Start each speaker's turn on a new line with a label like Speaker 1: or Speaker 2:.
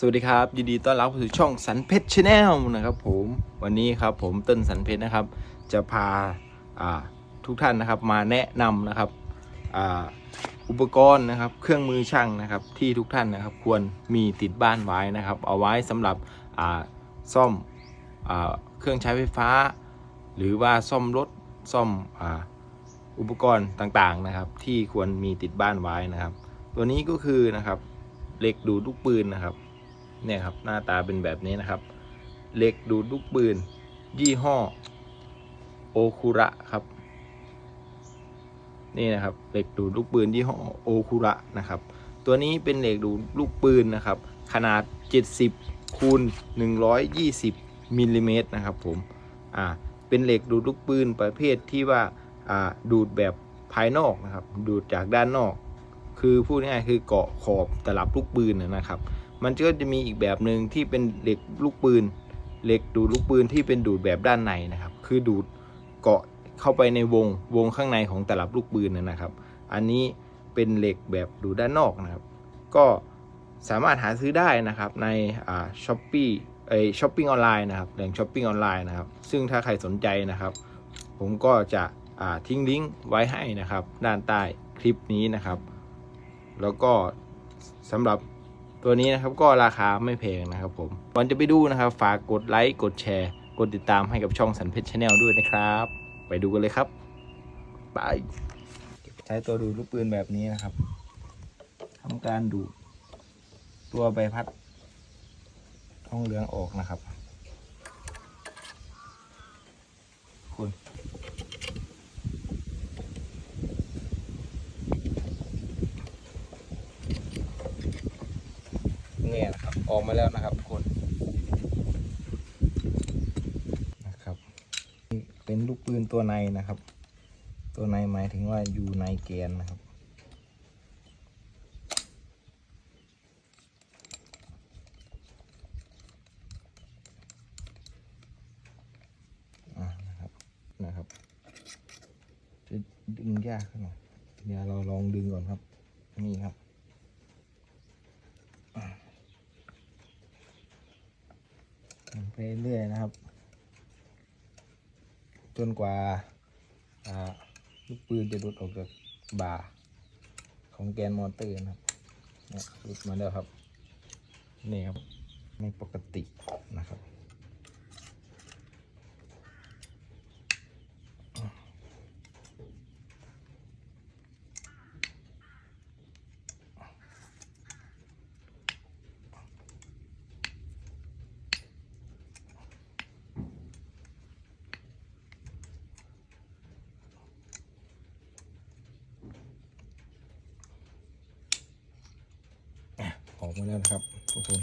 Speaker 1: สวัสดีครับยินดีต้อนรับเข้าสู่ช่องสันเพชรชาแนลนะครับผมวันนี้ครับผมเติ้ลสันเพชรนะครับ จะพาทุกท่านนะครับมาแนะนำนะครับออุปกรณ์นะครับเครื่องมือช่างนะครับที่ทุกท่านนะครับควรมีติดบ้านไว้นะครับ เอาไว้สำหรับซ่อมอเครื่องใช้ไฟฟ้า หรือว่าซ่อมรถซ่อมออุปกรณ์ต่างๆนะครับ ที่ควรมีติดบ้านไว้นะครับ ตัวนี้ก็คือนะครับเหล็กดูดลูกปืนนะครับ เนี่ยครับหน้าตาเป็นแบบนี้นะครับ เหล็กดูดลูกปืน ยี่ห้อโอคุระครับ นี่นะครับเหล็กดูดลูกปืนยี่ห้อโอคุระนะครับ ตัวนี้เป็นเหล็กดูดลูกปืนนะครับ ขนาด 70คูณ120มิลลิเมตรนะครับผมอ่าเป็นเหล็กดูดลูกปืนประเภทที่ว่าอ่าดูดแบบภายนอกนะครับ ดูดจากด้านนอก คือพูดง่ายๆคือเกาะขอบตลับลูกปืนนะนะครับ มันก็จะมีอีกแบบหนึ่งที่เป็นเหล็กลูกปืน เหล็กดูดลูกปืนที่เป็นดูดแบบด้านในนะครับ คือดูดเกาะเข้าไปในวงวงข้างในของตลับลูกปืนนะนะครับ อันนี้เป็นเหล็กแบบดูดด้านนอกนะครับ ก็สามารถหาซื้อได้นะครับในอ่าช้อปปี้ไอช้อปปิ้งออนไลน์นะครับแหล่งช้อปปิ้งออนไลน์นะครับ ซึ่งถ้าใครสนใจนะครับ ผมก็จะอ่าทิ้งลิงก์ไว้ให้นะครับ ด้านใต้คลิปนี้นะครับ แล้วก็สำหรับ ตัวนี้นะครับก็ราคาไม่แพงนะครับผมก่อนจะไปดูนะครับ ฝากกดไลค์กดแชร์ กดติดตามให้กับช่องสันเพชรชาแนลด้วยนะครับ ไปดูกันเลยครับไปใช้ตัวดูดลูกปืนแบบนี้นะครับทำการดูดตัวใบพัดทองเหลืองออกนะครับ่นะครับ ออกมาแล้วนะครับทุกคนนะครับเป็นลูกปืนตัวในนะครับ ตัวในหมายถึงว่าอยู่ในแกนนะครับอ่านะครับนะครับจะดึงยากขึ้นหน่อยเดี๋ยวเราลองดึงก่อนครับ นี่ครับอ่าดึง ไปเรื่อยนะครับ จนกว่าอ่าลูกปืนจะหลุดออกจากบ่าของแกนมอเตอร์นะครับเนี่ยหลุดมาแล้วครับ นี่ครับ ไม่ปกตินะครับ ออกมาแล้วนะครับทุกคน